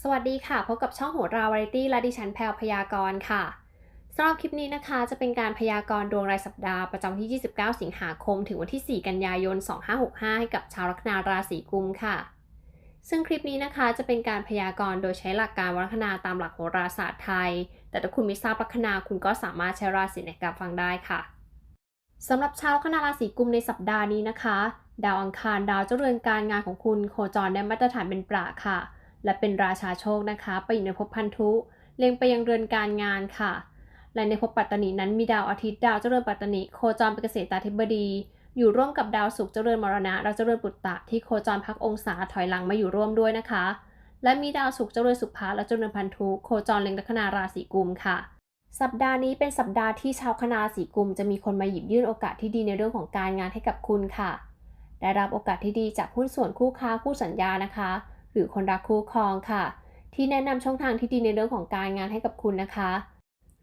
สวัสดีค่ะ พบกับช่องโหราวาไรตี้และดิฉันแพลวพยากรณ์ค่ะสำหรับคลิปนี้นะคะ จะเป็นการพยากรณ์ดวงรายสัปดาห์ประจำที่ 29 สิงหาคม ถึงวันที่ 4 กันยายน 2565 ให้กับชาวลัคนาราศีกุมค่ะ ซึ่งคลิปนี้นะคะจะเป็นการพยากรณ์โดยใช้หลักการวัฒนาตามหลักโหราศาสตร์ไทย แต่ถ้าคุณไม่ทราบลัคนาคุณก็สามารถใช้ราศีในการฟังได้ค่ะสำหรับชาวลัคนาราศีกุมในสัปดาห์นี้นะคะ ดาวอังคารดาวเจ้าเรือนการงานของคุณโคจรได้มาตรฐานเป็นประค่ะ และเป็นราชาโชคนะคะ ไปอยู่ในภพพันธุ เล็งไปยังเรือนการงานค่ะ และในภพปัตตนีนั้นมีดาวอาทิตย์ดาวเจริญปัตตนีโคจรเป็นเกษตราธิบดี อยู่ร่วมกับดาวศุกร์เจริญมรณะและเจริญปุตตะที่โคจรพักองศาถอยหลังมาอยู่ร่วมด้วยนะคะ และมีดาวศุกร์เจริญสุภาและเจริญพันธุโคจรเล็งลัคนาราศีกุมค่ะสัปดาห์นี้เป็นสัปดาห์ที่ชาวคณาศีกุมจะมีคนมาหยิบยื่นโอกาสที่ดีในเรื่องของการงานให้กับคุณค่ะ ได้รับโอกาสที่ดีจากหุ้นส่วนคู่ค้าคู่สัญญานะคะ หรือคนรักคู่ครองค่ะ ที่แนะนำช่องทางที่ดีในเรื่องของการงานให้กับคุณนะคะ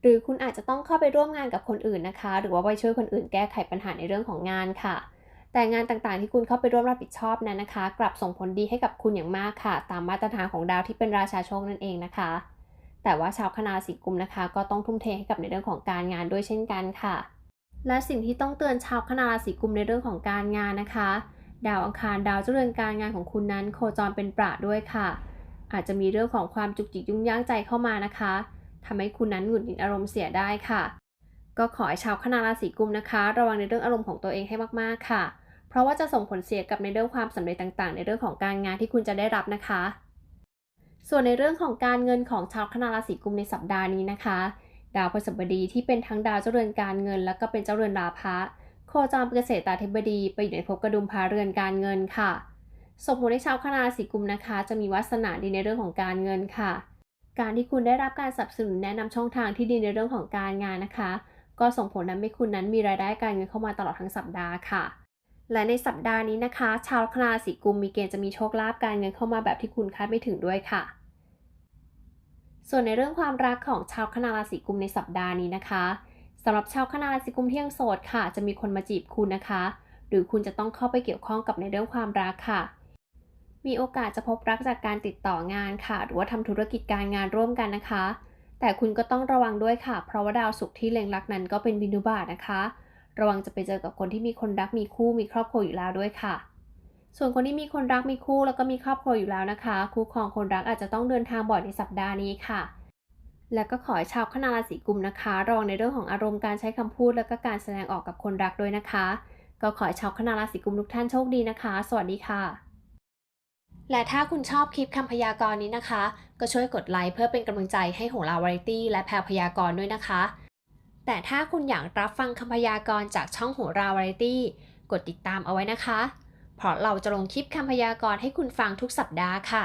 หรือคุณอาจจะต้องเข้าไปร่วมงานกับคนอื่นนะคะ หรือว่าไปช่วยคนอื่นแก้ไขปัญหาในเรื่องของงานค่ะ แต่งานต่างๆที่คุณเข้าไปร่วมรับผิดชอบนั้นนะคะ กลับส่งผลดีให้กับคุณอย่างมากค่ะ ตามมาตรฐานของดาวที่เป็นราชาโชคนั่นเองนะคะ แต่ว่าชาวคณาศีกุมนะคะ ก็ต้องทุ่มเทให้กับในเรื่องของการงานด้วยเช่นกันค่ะ และสิ่งที่ต้องเตือนชาวคณะราศีกุมในเรื่องของการงานนะคะ ดาวอังคารดาวเจริญการงานของคุณนั้น โคจรเป็นประด้วยค่ะ อาจจะมีเรื่องของความจุกจิกยุ่งยากใจเข้ามานะคะทำให้คุณนั้นหงุดหงิดอารมณ์เสียได้ค่ะ ก็ขอให้ชาวคณะราศีกุมนะคะ ระวังในเรื่องอารมณ์ของตัวเองให้มากๆค่ะ เพราะว่าจะส่งผลเสียกับในเรื่องความสำเร็จต่างๆ ในเรื่องของการงานที่คุณจะได้รับนะคะ ส่วนในเรื่องของการเงินของชาวคณะราศีกุมในสัปดาห์นี้นะคะ ดาวพฤหัสบดีที่เป็นทั้งดาวเจริญการเงิน แล้วก็เป็นเจ้าเรือนราพะ โคจรเป็นเกษตราธิบดีไปอยู่ในภพกระดุมพาเรือนการเงินค่ะส่งผลให้ชาวคณาศีกุมนะคะ จะมีวาสนาดีในเรื่องของการเงินค่ะ การที่คุณได้รับการสนับสนุนแนะนำช่องทางที่ดีในเรื่องของการงานนะคะ ก็ส่งผลทำให้คุณนั้นมีรายได้การเงินเข้ามาตลอดทั้งสัปดาห์ค่ะ และในสัปดาห์นี้นะคะ ชาวคณาศีกุมมีเกณฑ์จะมีโชคลาภการเงินเข้ามาแบบที่คุณคาดไม่ถึงด้วยค่ะ ส่วนในเรื่องความรักของชาวคณะราศีกุมในสัปดาห์นี้นะคะ สำหรับชาวคณะราศีกุมที่ยังโสดค่ะ จะมีคนมาจีบคุณนะคะ หรือคุณจะต้องเข้าไปเกี่ยวข้องกับในเรื่องความรักค่ะ มีโอกาสจะพบรักจากการติดต่องานค่ะ หรือว่าทำธุรกิจการงานร่วมกันนะคะ แต่คุณก็ต้องระวังด้วยค่ะ เพราะว่าดาวศุกร์ที่เล็งรักนั้นก็เป็นบินุบาตนะคะ ระวังจะไปเจอกับคนที่มีคนรักมีคู่มีครอบครัวอยู่แล้วด้วยค่ะ ส่วนคนที่มีคนรักมีคู่แล้วก็มีครอบครัวอยู่แล้วนะคะ คู่ครองคนรักอาจจะต้องเดินทางบ่อยในสัปดาห์นี้ค่ะ และก็ขอให้ชาวคณะราศีกุมนะคะระวังในเรื่องของอารมณ์การใช้คำพูด แล้วก็การแสดงออกกับคนรักด้วยนะคะ ก็ขอให้ชาวคณะราศีกุมทุกท่านโชคดีนะคะ สวัสดีค่ะ และถ้าคุณชอบคลิปคำพยากรณ์นี้นะคะ ก็ช่วยกดไลค์เพื่อเป็นกำลังใจให้โหราวาไรตี้และแพรพยากรณ์ด้วยนะคะ แต่ถ้าคุณอยากรับฟังคำพยากรณ์จากช่องโหราวาไรตี้กดติดตามเอาไว้นะคะ เพราะเราจะลงคลิปคำพยากรณ์ให้คุณฟังทุกสัปดาห์ค่ะ